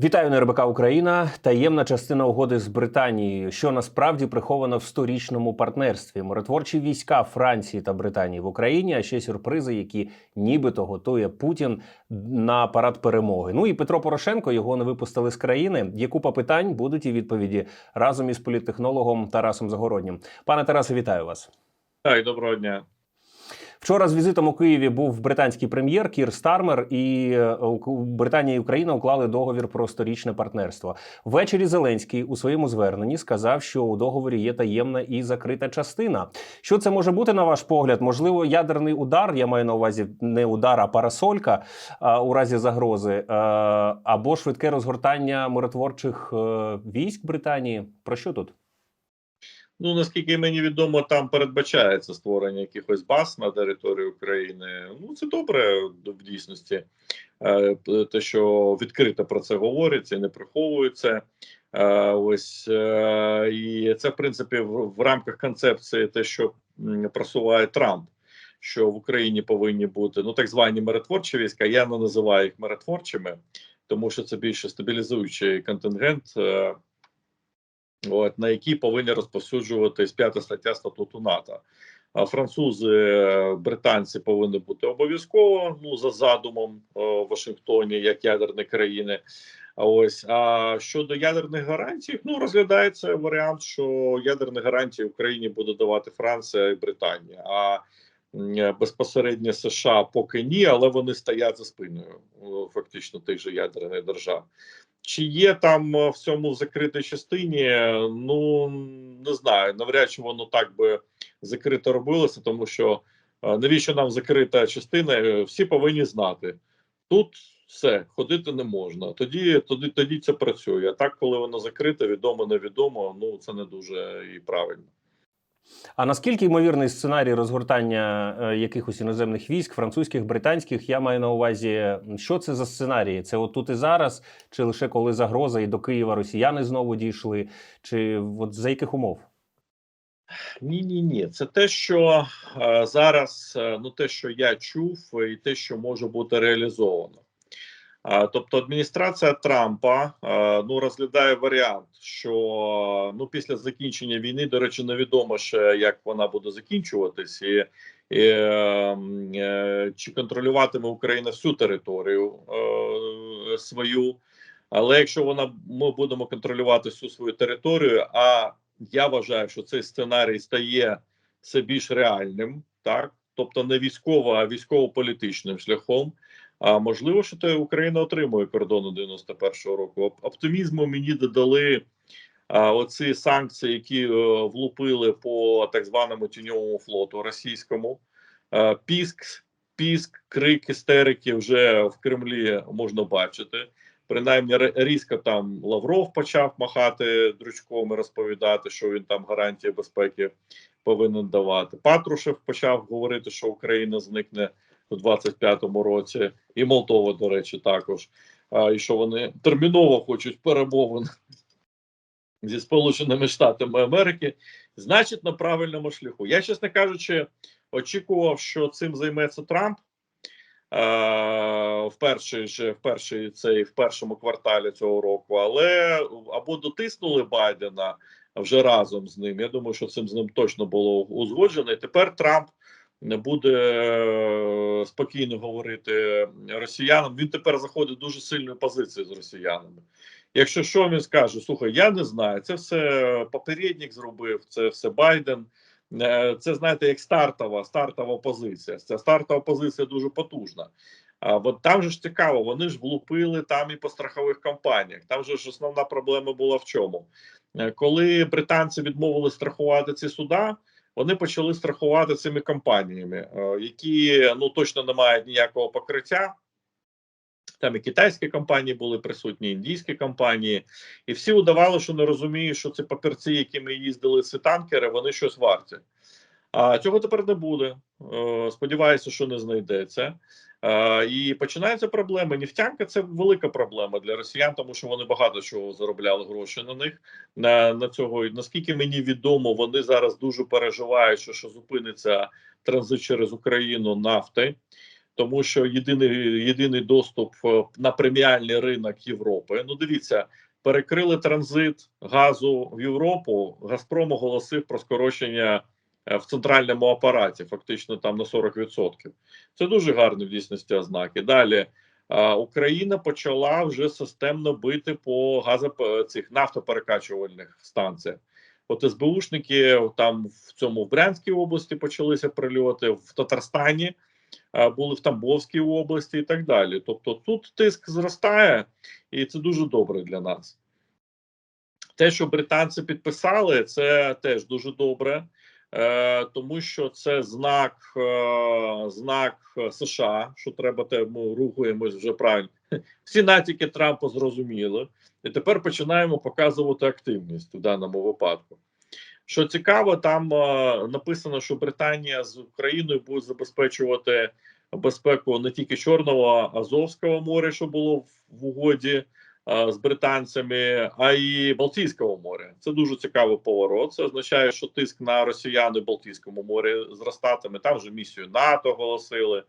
Вітаю на РБК Україна. Таємна частина угоди з Британією, що насправді прихована в сторічному партнерстві. Миротворчі війська Франції та Британії в Україні, а ще сюрпризи, які нібито готує Путін на парад перемоги. Ну і Петро Порошенко його не випустили з країни. Є купа питань, будуть і відповіді разом із політтехнологом Тарасом Загороднім. Пане Тарасе, вітаю вас. Так, доброго дня. Вчора з візитом у Києві був британський прем'єр Кір Стармер, і е, Британія і Україна уклали договір про сторічне партнерство. Ввечері Зеленський у своєму зверненні сказав, що у договорі є таємна і закрита частина. Що це може бути на ваш погляд? Можливо, ядерний удар. Я маю на увазі не удар, а парасолька а, у разі загрози, е, або швидке розгортання миротворчих е, військ Британії. Про що тут? Ну наскільки мені відомо, там передбачається створення якихось баз на території України. Ну це добре в дійсності. Е, Те, що відкрито про це говориться і не приховується. Е, Ось е, і це в принципі в, рамках концепції, те, що просуває Трамп. Що в Україні повинні бути ну так звані миротворчі війська. Я не називаю їх миротворчими, тому що це більше стабілізуючий контингент. От, на які повинні розповсюджуватись п'ята стаття статуту НАТО. А французи, е, британці повинні бути обов'язково ну за задумом е, в Вашингтоні як ядерні країни. А ось а щодо ядерних гарантій, ну розглядається варіант, що ядерні гарантії Україні буде давати Франція і Британія. А безпосередньо США поки ні, але вони стоять за спиною фактично тих же ядерних держав. Чи є там е, в цьому закритій частині? Ну не знаю. Навряд чи воно так би закрито робилося, тому що е, навіщо нам закрита частина? Е, Всі повинні знати. Тут все ходити не можна. Тоді тоді, тоді це працює. А так, коли воно закрите, відомо, невідомо. Ну це не дуже і правильно. А наскільки ймовірний сценарій розгортання е, якихось іноземних військ, французьких, британських, я маю на увазі, що це за сценарії? Це от тут і зараз, чи лише коли загроза і до Києва росіяни знову дійшли, чи от за яких умов? Ні, ні, ні. Це те, що е, зараз, е, ну те, що я чув, і те, що може бути реалізовано. Тобто, адміністрація Трампа ну розглядає варіант, що ну після закінчення війни, до речі, невідомо ще як вона буде закінчуватись, і, і е, м, е, чи контролюватиме Україна всю територію е, свою. Але якщо вона ми будемо контролювати всю свою територію, а я вважаю, що цей сценарій стає все більш реальним, так тобто не військово, а військово-політичним шляхом. А можливо, що то Україна отримує кордону 91-го року. Оптимізму мені додали а, оці санкції, які е, влупили по так званому тіньовому флоту російському. Е, піск, піск, крик, істерики вже в Кремлі можна бачити. Принаймні різко там Лавров почав махати дручком і розповідати, що він там гарантії безпеки повинен давати. Патрушев почав говорити, що Україна зникне у 25-му році, і Молдова, до речі, також. А, і що вони терміново хочуть перемовин зі Сполученими Штатами Америки, значить, на правильному шляху. Я, чесно кажучи, очікував, що цим займеться Трамп. В перший же в перший цей в першому кварталі цього року, але або дотиснули Байдена вже разом з ним. Я думаю, що цим з ним точно було узгоджено. І тепер Трамп не буде е, спокійно говорити росіянам. Він тепер заходить дуже сильної позиції з росіянами. Якщо що він скаже, слухай, я не знаю, це все попередник зробив, це все Байден. Е, Це знаєте, як стартова стартова позиція. Ця стартова позиція дуже потужна. А от там же ж цікаво, вони ж влупили там і по страхових компаніях. Там же ж основна проблема була в чому? Е, Коли британці відмовили страхувати ці суда, вони почали страхувати цими компаніями, е, які ну точно не мають ніякого покриття. Там і китайські компанії були присутні, індійські компанії, і всі удавали, що не розуміють, що ці папірці, якими їздили ці танкери, вони щось варті. А цього тепер не буде. Е, Сподіваюся, що не знайдеться. Е, І починаються проблеми. Нефтянка це велика проблема для росіян, тому що вони багато чого заробляли гроші на них. На, на цього І наскільки мені відомо, вони зараз дуже переживають, що, що зупиниться транзит через Україну нафти. тому що єдиний єдиний доступ е, на преміальний ринок Європи. Ну, дивіться, перекрили транзит газу в Європу. Газпром оголосив про скорочення в центральному апараті, фактично там на 40%. Це дуже гарні в дійсності ознаки. Далі Україна почала вже системно бити по газоп... цих нафтоперекачувальних станціях. От СБУшники там в цьому в Брянській області почалися прильоти, в Татарстані були в Тамбовській області і так далі. Тобто тут тиск зростає, і це дуже добре для нас. Те, що британці підписали, це теж дуже добре, е, тому що це знак, е, знак США, що треба те, ми рухаємось вже правильно. Всі натяки Трампа зрозуміли, і тепер починаємо показувати активність в даному випадку. Що цікаво, там е, написано, що Британія з Україною буде забезпечувати безпеку не тільки Чорного, а Азовського моря, що було в, угоді е, з британцями, а й Балтійського моря. Це дуже цікавий поворот. Це означає, що тиск на росіян у Балтійському морі зростатиме. Там вже місію НАТО оголосили.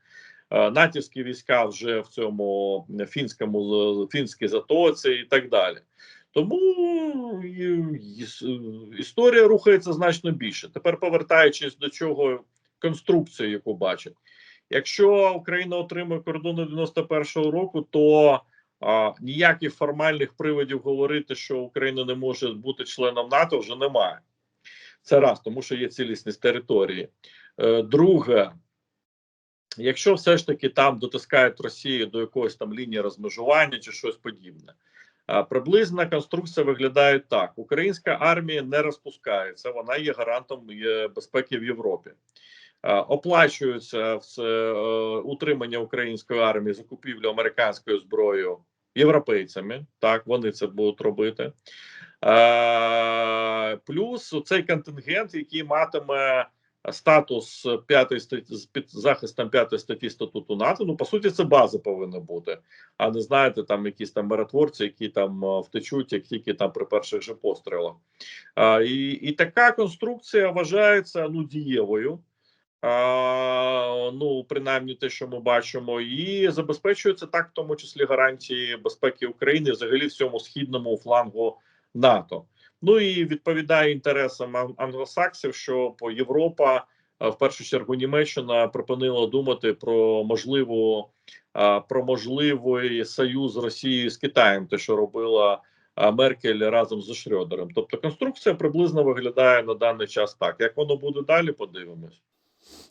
Е, натівські війська вже в цьому фінському фінській затоці і так далі. Тому історія рухається значно більше. Тепер повертаючись до чого конструкції, яку бачить. Якщо Україна отримує кордони 91-го року, то а, ніяких формальних приводів говорити, що Україна не може бути членом НАТО, вже немає. Це раз, тому що є цілісність території. Е, друге, якщо все ж таки там дотискають Росію до якоїсь там лінії розмежування чи щось подібне. А, Приблизна конструкція виглядає так: українська армія не розпускається, вона є гарантом е, безпеки в Європі. А, Оплачується е, утримання української армії, закупівлю американською зброєю європейцями. Так, вони це будуть робити. А, Плюс цей контингент, який матиме статус п'ятої статті з під захистом п'ятої статті статуту НАТО. Ну по суті, це база повинна бути, а не знаєте, там якісь там миротворці, які там е, втечуть, як тільки там при перших же пострілах. А, і, і така конструкція вважається ну дієвою. Ну, принаймні, те, що ми бачимо, і забезпечується так, в тому числі гарантії безпеки України, взагалі всьому східному флангу НАТО. Ну і відповідає інтересам англосаксів, що по Європа, в першу чергу Німеччина, припинила думати про можливу про можливий союз Росії з Китаєм, те, що робила Меркель разом з Шрёдером. Тобто конструкція приблизно виглядає на даний час так. Як воно буде далі, подивимось.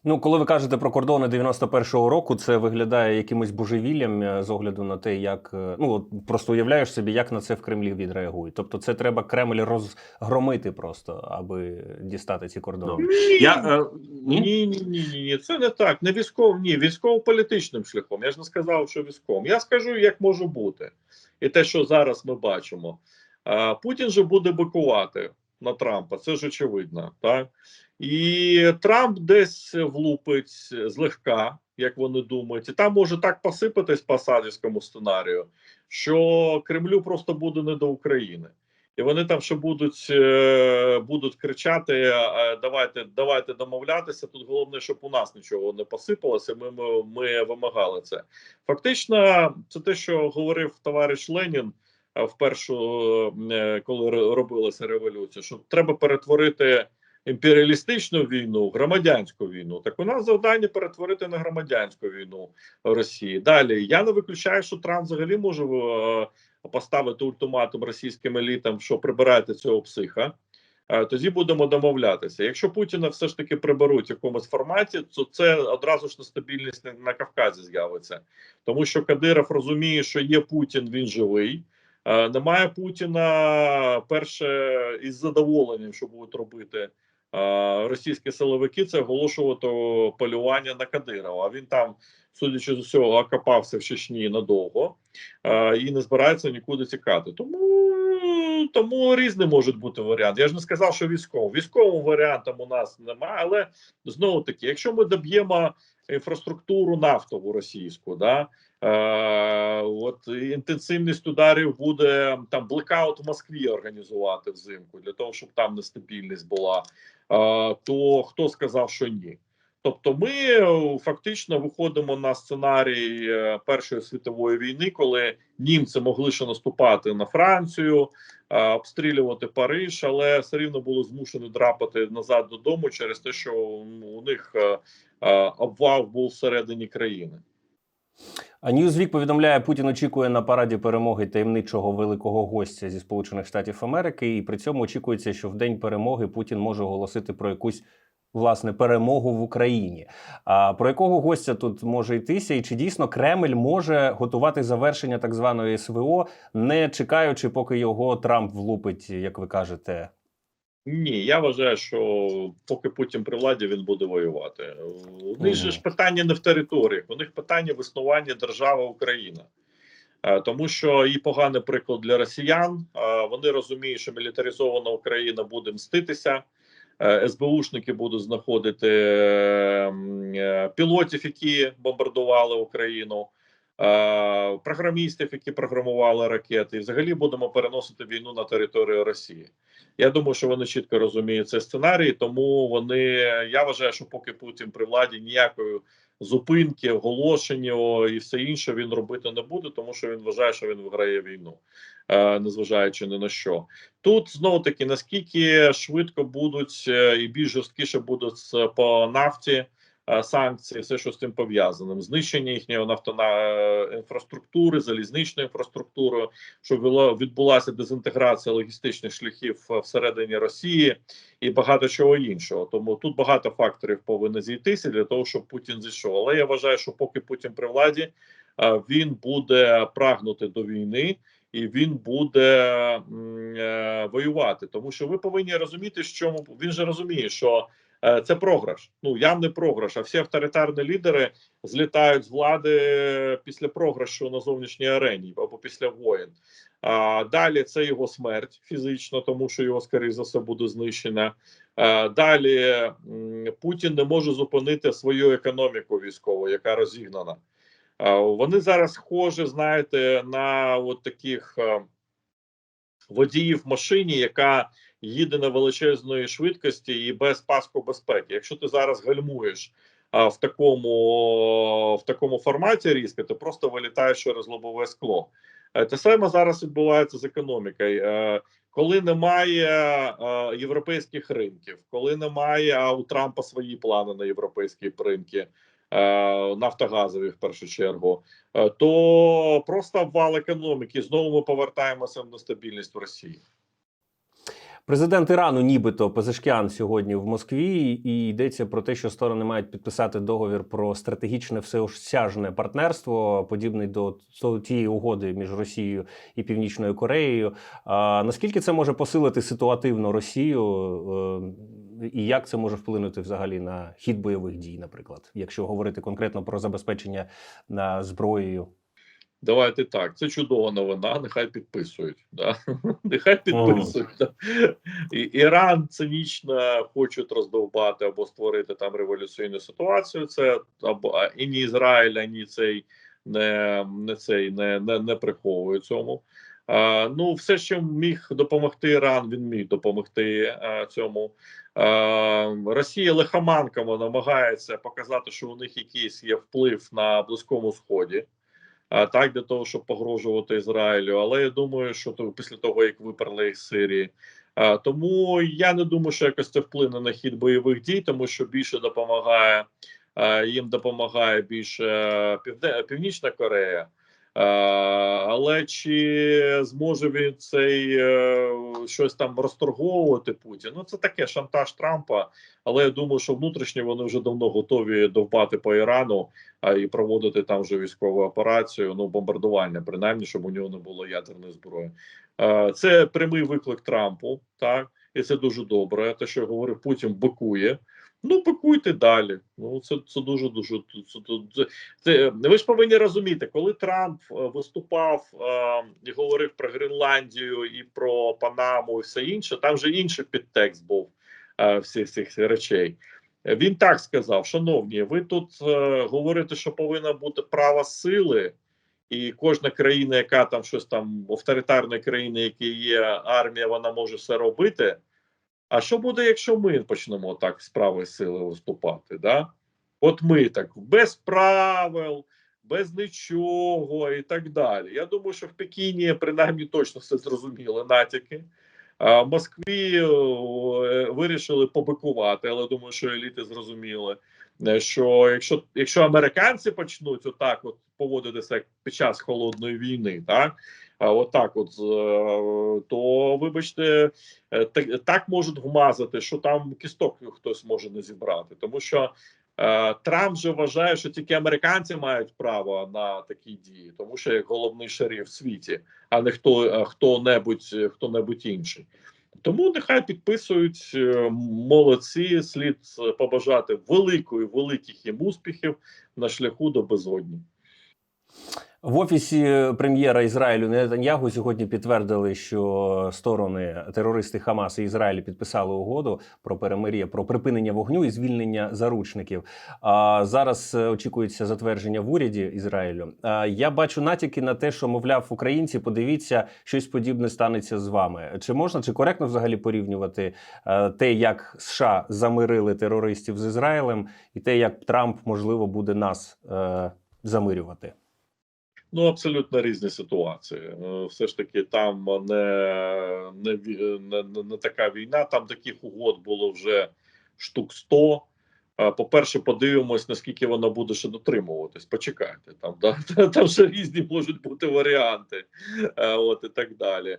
Ну, коли ви кажете про кордони 91-го року, це виглядає якимось божевіллям е, з огляду на те, як е, ну от просто уявляєш собі, як на це в Кремлі відреагують. Тобто, це треба Кремль розгромити просто, аби дістати ці кордони. Я, е, ні? Ні, ні, ні, ні, ні, це не так. Не військовим, ні, військово-політичним шляхом. Я ж не сказав, що військовим. Я скажу, як може бути. І те, що зараз ми бачимо. А, Путін же буде бикувати на Трампа, це ж очевидно. Так? І Трамп десь влупить злегка, як вони думають, і там може так посипатись по садівському сценарію, що Кремлю просто буде не до України. І вони там ще будуть е, будуть кричати: е, давайте, давайте домовлятися. Тут головне, щоб у нас нічого не посипалося. Ми, ми, ми вимагали це. Фактично, це те, що говорив товариш Ленін е, в першу, е, коли робилася революція, що треба перетворити імперіалістичну війну громадянську війну. Так у нас завдання перетворити на громадянську війну Росії. Далі я не виключаю, що Трамп взагалі може е, поставити ультиматум російським елітам, що прибирайте цього психа. Е, Тоді будемо домовлятися. Якщо Путіна все ж таки приберуть в якомусь форматі, то це одразу ж нестабільність на, Кавказі з'явиться, тому що Кадиров розуміє, що є Путін, він живий. Е, Немає Путіна. Перше із задоволенням, що будуть робити російські силовики, це оголошувати полювання на Кадирова. А він там, судячи з усього, окопався в Чечні надовго і не збирається нікуди тікати. Тому, тому різний може бути варіант. Я ж не сказав, що військовим. Військовим варіантом у нас немає, але знову таки, якщо ми доб'ємо інфраструктуру нафтову російську, да. Е, от інтенсивність ударів буде там блекаут в Москві організувати взимку для того, щоб там нестабільність була. Е, то хто сказав, що ні? Тобто, ми е, фактично виходимо на сценарій Першої світової війни, коли німці могли ще наступати на Францію, обстрілювати Париж, але все рівно були змушені драпати назад додому через те, що у них обвал був всередині країни. Newsweek повідомляє, Путін очікує на параді перемоги таємничого великого гостя зі Сполучених Штатів Америки, і при цьому очікується, що в день перемоги Путін може оголосити про якусь власне перемогу в Україні. А про якого гостя тут може йтися, і чи дійсно Кремль може готувати завершення так званої СВО, не чекаючи, поки його Трамп влупить, як ви кажете? Ні, я вважаю, що поки Путін при владі він буде воювати. У них же ж питання не в територіях, у них питання в існуванні держави Україна. Е, Тому що і поганий приклад для росіян. Е, Вони розуміють, що мілітаризована Україна буде мститися. Е, СБУшники будуть знаходити е, м, е, пілотів, які бомбардували Україну, програмістів, які програмували ракети. І взагалі будемо переносити війну на територію Росії. Я думаю, що вони чітко розуміють цей сценарій, тому вони я вважаю, що поки Путін при владі ніякої зупинки, оголошення і все інше він робити не буде, тому що він вважає, що він виграє війну, е, незважаючи ні на що. Тут знову таки наскільки швидко будуть е, і більш жорсткіше будуть по нафті. Е, Санкції, все, що з цим пов'язаним, знищення їхньої нафтоінфраструктури, залізничної інфраструктури, щоб відбулася дезінтеграція логістичних шляхів е, всередині Росії і багато чого іншого. Тому тут багато факторів повинно зійтися для того, щоб Путін зійшов. Але я вважаю, що поки Путін при владі, е, він буде прагнути до війни. І він буде е, воювати, тому що ви повинні розуміти, що він же розуміє, що е, це програш. Ну явний програш. А всі авторитарні лідери злітають з влади після програшу на зовнішній арені або після воєн. А далі це його смерть фізично, тому що його скоріше за все буде знищено. А, далі Путін не може зупинити свою економіку військову, яка розігнана. Вони зараз схожі, знаєте, на от таких е, водіїв машині, яка їде на величезної швидкості і без паску безпеки. Якщо ти зараз гальмуєш а, в такому в такому форматі різко, ти просто вилітаєш через лобове скло. Е, Те саме зараз відбувається з економікою. Е, Коли немає е, європейських ринків, коли немає а у Трампа свої плани на європейські ринки, нафтогазові в першу чергу, то просто обвал економіки. Знову ми повертаємося на стабільність в Росії. Президент Ірану, нібито Пезешкіан, сьогодні в Москві, і йдеться про те, що сторони мають підписати договір про стратегічне всеосяжне партнерство, подібний до тієї угоди між Росією і Північною Кореєю. А, наскільки це може посилити ситуативно Росію, е, і як це може вплинути взагалі на хід бойових дій, наприклад, якщо говорити конкретно про забезпечення на зброєю? Давайте так. Це чудова новина. Нехай підписують. Да? Нехай підписують. Да? І, Іран цинічно хочуть роздовбати або створити там революційну ситуацію. Це або і ні Ізраїль, ані цей не, не цей не, не, не приховує цьому. А, ну, все, що міг допомогти Іран, він міг допомогти а, цьому. А, Росія лихоманками намагається показати, що у них якийсь є вплив на Близькому Сході. Так для того, щоб погрожувати Ізраїлю. Але я думаю, що то після того як виперли з Сирії. Тому я не думаю, що якось це вплине на хід бойових дій, тому що більше допомагає їм допомагає більше. Північна Корея. А, але чи зможе він цей е, щось там розторговувати Путін? Ну це таке шантаж Трампа. Але я думаю, що внутрішньо вони вже давно готові довбати по Ірану а і проводити там вже військову операцію, ну бомбардування, принаймні, щоб у нього не було ядерної зброї. Е, Це прямий виклик Трампу, так і це дуже добре. Те, що говорив Путін, бикує. Ну, бикуйте далі. Ну це це дуже дуже це, це, це ви ж повинні розуміти, коли Трамп е, виступав е, і говорив про Гренландію і про Панаму, і все інше. Там вже інший підтекст був е, всіх цих речей. Він так сказав: Шановні, ви тут е, говорите, що повинна бути право сили, і кожна країна, яка там щось там авторитарної країни, які є армія, вона може все робити. А що буде, якщо ми почнемо так з правої сили виступати? Да? От ми так без правил, без нічого і так далі. Я думаю, що в Пекіні принаймні точно все зрозуміли натяки. А в Москві е, вирішили побикувати, але думаю, що еліти зрозуміли, що якщо, якщо американці почнуть отак от поводитися під час холодної війни, так а отак, от е, то вибачте, е, так, так можуть вмазати, що там кісток хтось може не зібрати, тому що. Е, Трамп же вважає, що тільки американці мають право на такі дії, тому що як головний шериф в світі, а не хто е, хто-небудь, хто-небудь інший. Тому нехай підписують е, молодці. Слід побажати великої, великих їм успіхів на шляху до безодні. В офісі прем'єра Ізраїлю Нетаньягу сьогодні підтвердили, що сторони терористи Хамас і Ізраїль підписали угоду про перемир'я, про припинення вогню і звільнення заручників. А зараз е, очікується затвердження в уряді Ізраїлю. А я бачу натяки на те, що мовляв, українці, подивіться, щось подібне станеться з вами. Чи можна чи коректно взагалі порівнювати е, те, як США замирили терористів з Ізраїлем, і те, як Трамп можливо буде нас е, замирювати? Ну, абсолютно різні ситуації. Е, Все ж таки, там не, не, не, не, така війна, там таких угод було вже штук 100. Е, По-перше, подивимось, наскільки вона буде ще дотримуватись. Почекайте, там, да? там ще різні можуть бути варіанти, е, от і так далі.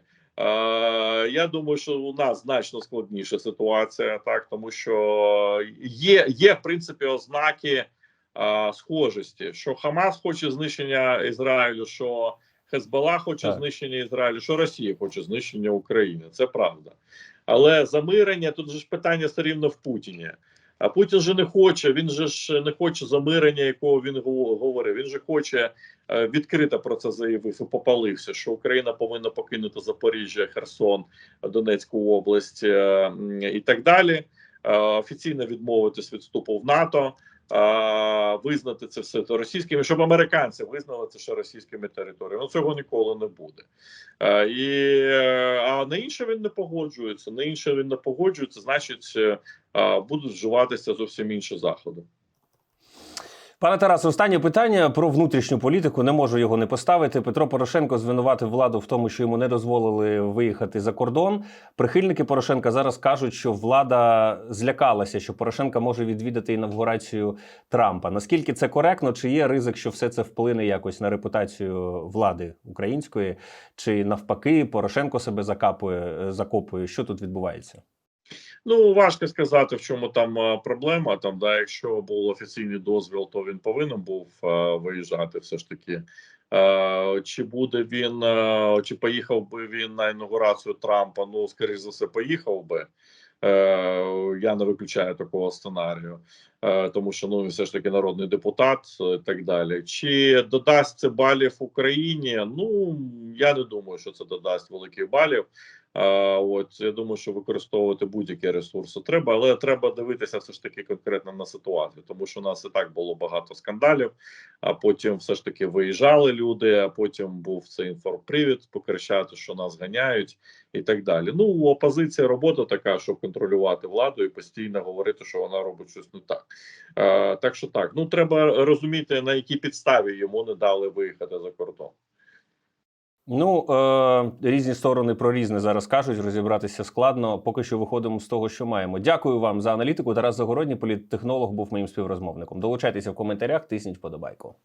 Я думаю, що у нас значно складніша ситуація, так тому що є, є в принципі ознаки схожості, що Хамас хоче знищення Ізраїлю, що Хезбалла хоче Так. знищення Ізраїлю, що Росія хоче знищення України. Це правда. Але замирення тут же ж питання все рівно в Путіні. А Путін же не хоче, він же ж не хоче замирення, якого він го- говорив. Він же хоче е, відкрито про це заявив і попалився, що Україна повинна покинути Запоріжжя, Херсон, Донецьку область е, і так далі. Е, Офіційно відмовитись від вступу в НАТО визнати це все російськими, щоб американці визнали це ще російськими територіями. Ну цього ніколи не буде. І, а на інше він не погоджується. На інше він не погоджується, значить, будуть вживатися зовсім інші заходи. Пане Тарасе, останнє питання про внутрішню політику. Не можу його не поставити. Петро Порошенко звинуватив владу в тому, що йому не дозволили виїхати за кордон. Прихильники Порошенка зараз кажуть, що влада злякалася, що Порошенка може відвідати інавгурацію Трампа. Наскільки це коректно? Чи є ризик, що все це вплине якось на репутацію влади української? Чи навпаки Порошенко себе закапує, закопує? Що тут відбувається? Ну важко сказати, в чому там е, проблема. Там, да, якщо був офіційний дозвіл, то він повинен був е, виїжджати. Все ж таки, е, чи буде він, чи поїхав би він на інаугурацію Трампа? Ну, скоріш за все, поїхав би. Я не виключаю такого сценарію, тому що ну все ж таки народний депутат і так далі. Чи додасть це балів Україні? Ну я не думаю, що це додасть великих балів. От я думаю, що використовувати будь-які ресурси треба, але треба дивитися все ж таки конкретно на ситуацію, тому що у нас і так було багато скандалів. А потім все ж таки виїжджали люди. А потім був цей інформпривід покричати, що нас ганяють, і так далі. Ну у опозиції робота така, щоб контролювати владу і постійно говорити, що вона робить щось не так. Так що так, ну треба розуміти на якій підставі йому не дали виїхати за кордон. Ну е, різні сторони про різне зараз кажуть. Розібратися складно. Поки що виходимо з того, що маємо. Дякую вам за аналітику. Тарас Загородній, політтехнолог, був моїм співрозмовником. Долучайтеся в коментарях, тисніть подобайку.